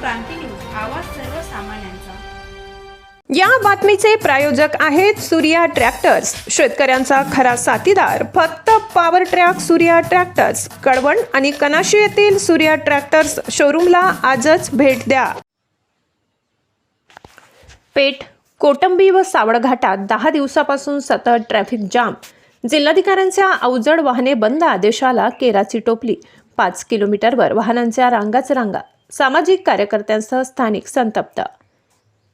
क्रांती news आवाज सर्वसामान्यांचा या बातमीचे प्रायोजक आहेत सूर्या ट्रॅक्टर्स. शेतकऱ्यांचा खरा साथीदार. फक्त power track Surya tractors Kalwan आणि कनाशी येथील सूर्या ट्रॅक्टर्स शोरूमला आजच भेट द्या. पेठ कोटंबी व सावळघाटात दहा दिवसापासून सतत ट्रॅफिक जाम जिल्हाधिकाऱ्यांच्या अवजड वाहने बंद आदेशाला केराची टोपली. पाच किलोमीटरवर वाहनांच्या रांगाच रांगा. सामाजिक कार्यकर्त्यांसह स्थानिक संतप्त.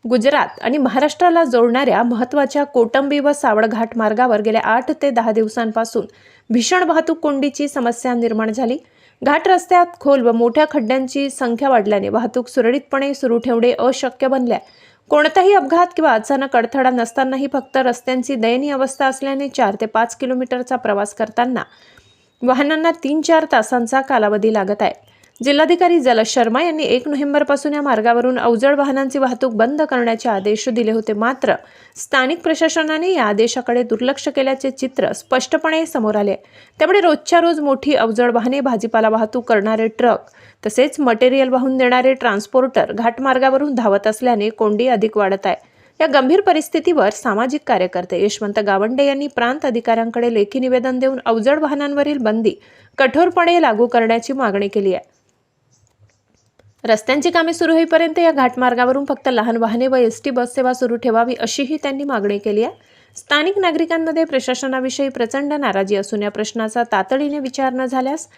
गुजरात आणि महाराष्ट्राला जोडणाऱ्या महत्त्वाच्या कोटंबी व सावळघाट मार्गावर गेल्या आठ ते दहा दिवसांपासून भीषण वाहतूक कोंडीची समस्या निर्माण झाली. घाट रस्त्यात खोल व मोठ्या खड्ड्यांची संख्या वाढल्याने वाहतूक सुरळीतपणे सुरू ठेवणे अशक्य बनले. कोणताही अपघात किंवा अचानक अडथळा नसतानाही फक्त रस्त्यांची दयनीय अवस्था असल्याने चार ते पाच किलोमीटरचा प्रवास करताना वाहनांना तीन चार तासांचा कालावधी लागत आहे. जिल्हाधिकारी जलज शर्मा यांनी एक नोव्हेंबरपासून या मार्गावरून अवजड वाहनांची वाहतूक बंद करण्याचे आदेश दिले होते. मात्र स्थानिक प्रशासनाने या आदेशाकडे दुर्लक्ष केल्याचे चित्र स्पष्टपणे समोर आले. त्यामुळे रोजच्या रोज मोठी अवजड वाहने भाजीपाला वाहतूक करणारे ट्रक तसेच मटेरियल वाहून देणारे ट्रान्सपोर्टर घाटमार्गावरून धावत असल्याने कोंडी अधिक वाढत आहे. या गंभीर परिस्थितीवर सामाजिक कार्यकर्ते यशवंत गावंडे यांनी प्रांत अधिकाऱ्यांकडे लेखी निवेदन देऊन अवजड वाहनांवरील बंदी कठोरपणे लागू करण्याची मागणी केली आहे. रस्त्यांची कामे सुरू होईपर्यंत या घाटमार्गावरून फक्त लहान वाहने व एस टी बस सेवा सुरू ठेवावी अशीही त्यांनी मागणी केली आहे. स्थानिक नागरिकांमध्ये प्रशासनाविषयी प्रचंड नाराजी असून या प्रश्नाचा तातडीने विचार न झाल्यास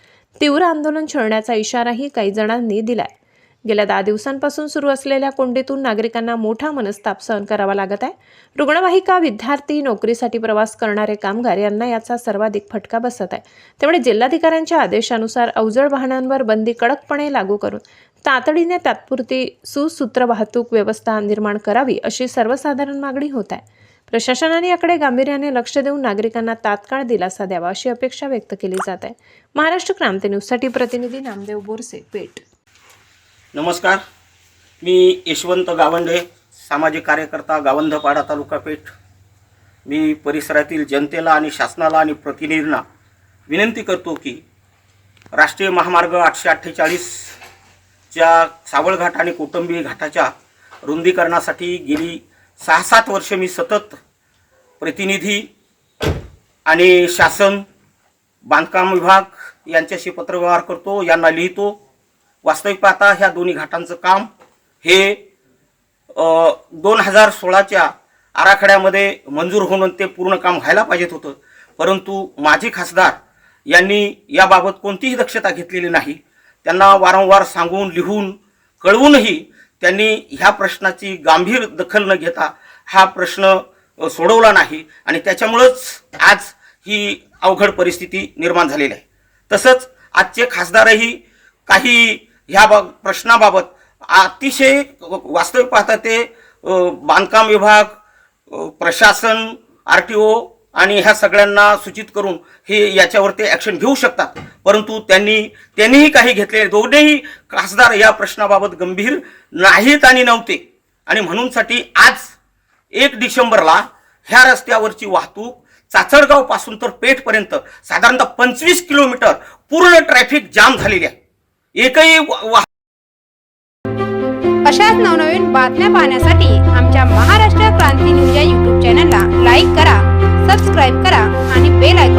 तीव्र आंदोलन छळण्याचा इशाराही काही जणांनी दिलाय. गेल्या दहा दिवसांपासून सुरू असलेल्या कोंडीतून नागरिकांना मोठा मनस्ताप सहन करावा लागत आहे. रुग्णवाहिका विद्यार्थी नोकरीसाठी प्रवास करणारे कामगार यांना याचा सर्वाधिक फटका बसत आहे. त्यामुळे जिल्हाधिकाऱ्यांच्या आदेशानुसार अवजड वाहनांवर बंदी कडकपणे लागू करून तातडीने तात्पुरती सुसूत्र वाहतूक व्यवस्था निर्माण करावी अशी सर्वसाधारण मागणी होत आहे. प्रशासनाने याकडे गांभीर्याने लक्ष देऊन नागरिकांना तात्काळ दिलासा द्यावा अशी अपेक्षा व्यक्त केली जात आहे. महाराष्ट्र क्रांती न्यूजसाठी प्रतिनिधी नामदेव बोरसे पेठ. नमस्कार. मी यशवंत गावंडे सामाजिक कार्यकर्ता गावंधपाडा तालुका पेठ. मी परिसरातील जनतेला आणि शासनाला आणि प्रतिनिधींना विनंती करतो की राष्ट्रीय महामार्ग आठशे अठ्ठेचाळीस च्या सावळघाट आणि कोटंबी घाटाच्या रुंदीकरणासाठी गेली सहा सात वर्ष मी सतत प्रतिनिधी आणि शासन बांधकाम विभाग यांच्याशी पत्रव्यवहार करतो यांना लिहितो. वास्तविक पाहता ह्या दोन्ही घाटांचं काम हे दोन हजार सोळाच्या आराखड्यामध्ये मंजूर होऊन ते पूर्ण काम व्हायला पाहिजेत होतं. परंतु माजी खासदार यांनी याबाबत कोणतीही दक्षता घेतलेली नाही. त्यांना वारंवार सांगून लिहून कळवूनही त्यांनी ह्या प्रश्नाची गांभीर दखल न घेता हा प्रश्न सोडवला नाही आणि त्याच्यामुळंच आज ही अवघड परिस्थिती निर्माण झालेली आहे. तसंच आजचे खासदारही काही ह्या बा प्रश्नाबाबत अतिशय वास्तविक पाहता ते बांधकाम विभाग प्रशासन आर टी ओ आणि ह्या सगळ्यांना सूचित करून हे याच्यावरती ॲक्शन घेऊ शकतात. परंतु त्यांनी त्यांनीही काही घेतले दोघेही खासदार या प्रश्नाबाबत गंभीर नाहीत आणि नव्हते. आणि म्हणूनसाठी आज एक डिसेंबरला ह्या रस्त्यावरची वाहतूक चाचडगावपासून तर पेठपर्यंत साधारणतः पंचवीस किलोमीटर पूर्ण ट्रॅफिक जाम झालेली आहे. एकही वा- अशाच नवनवीन बातम्या पाहण्यासाठी आमच्या महाराष्ट्र क्रांती न्यूज या युट्यूब चॅनलला लाईक करा. सबस्क्राईब करा आणि बेल आयकॉन